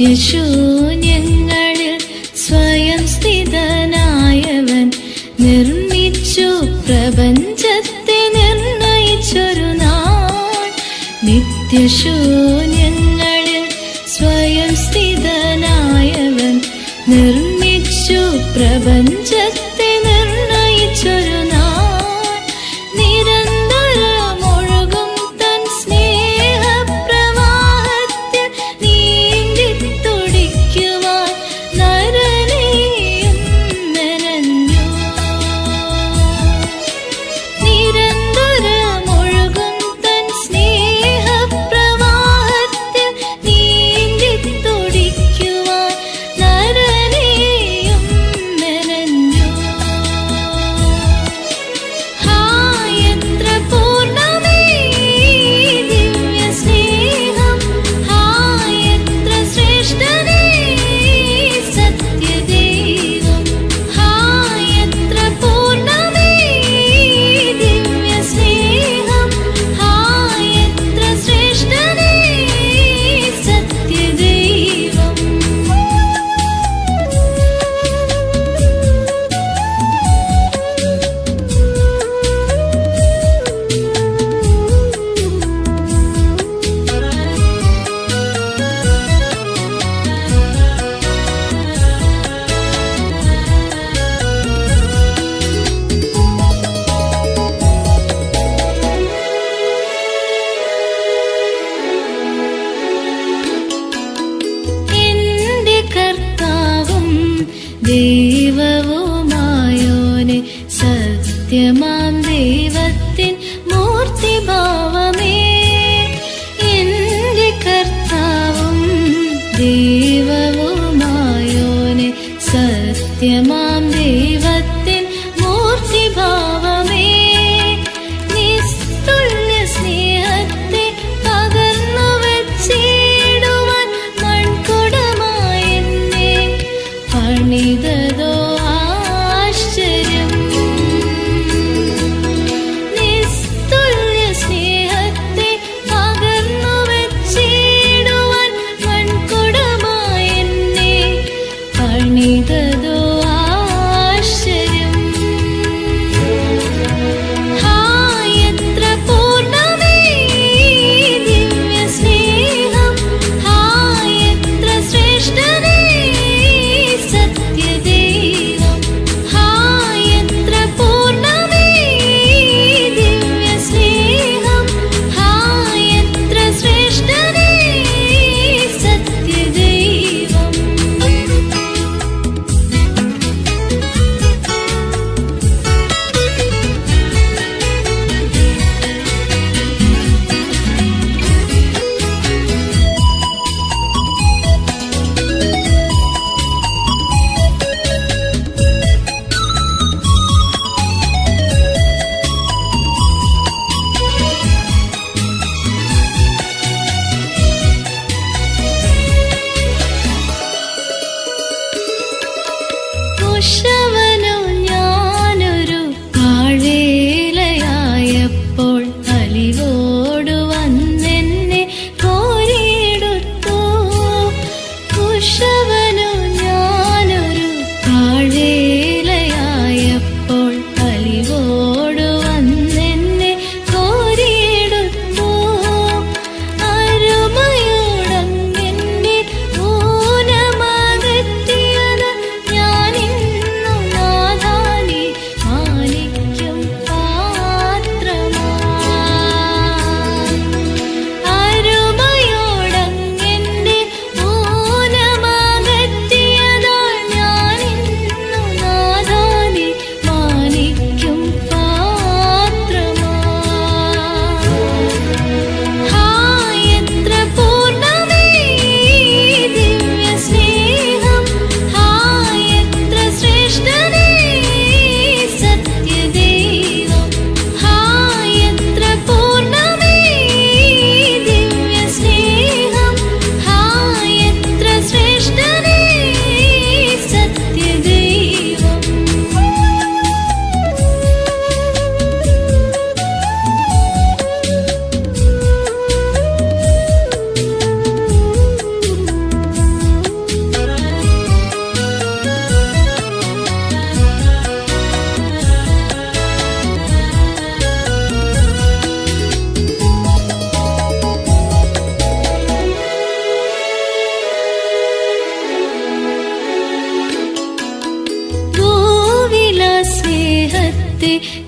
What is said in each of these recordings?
നിത്യശൂന്യങ്ങളിൽ സ്വയം സ്ഥിതനായവൻ നിർമ്മിച്ചു പ്രപഞ്ചത്തെ നിർണയിച്ചൊരു നാൾ. നിത്യശൂന്യങ്ങളിൽ സ്വയം സ്ഥിതനായവൻ നിർമ്മിച്ചു പ്രപഞ്ച ദൈവവുമായോനെ സത്യമാം ദൈവത്തിൻ മൂർത്തിഭാവമേ. എന്റെ കർത്താവും ദൈവവുമായോനെ സത്യമാം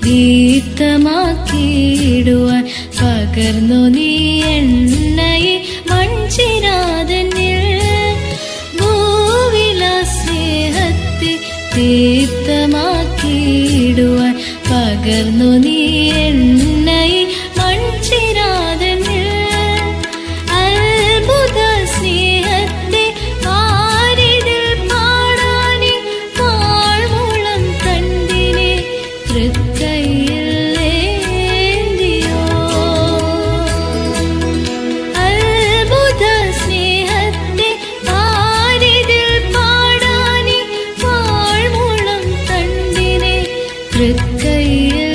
ദീപ്തമാക്കിയിടുവാൻ പകർന്നു നീ എണ്ണയെ മൺചിരാതന്നിൽ ഭൂവില സ്നേഹത്തെ ദീപ്തമാക്കിയിടുവാൻ പകർന്നു നീ എണ്ണയെ തൃക്കൈയിൽ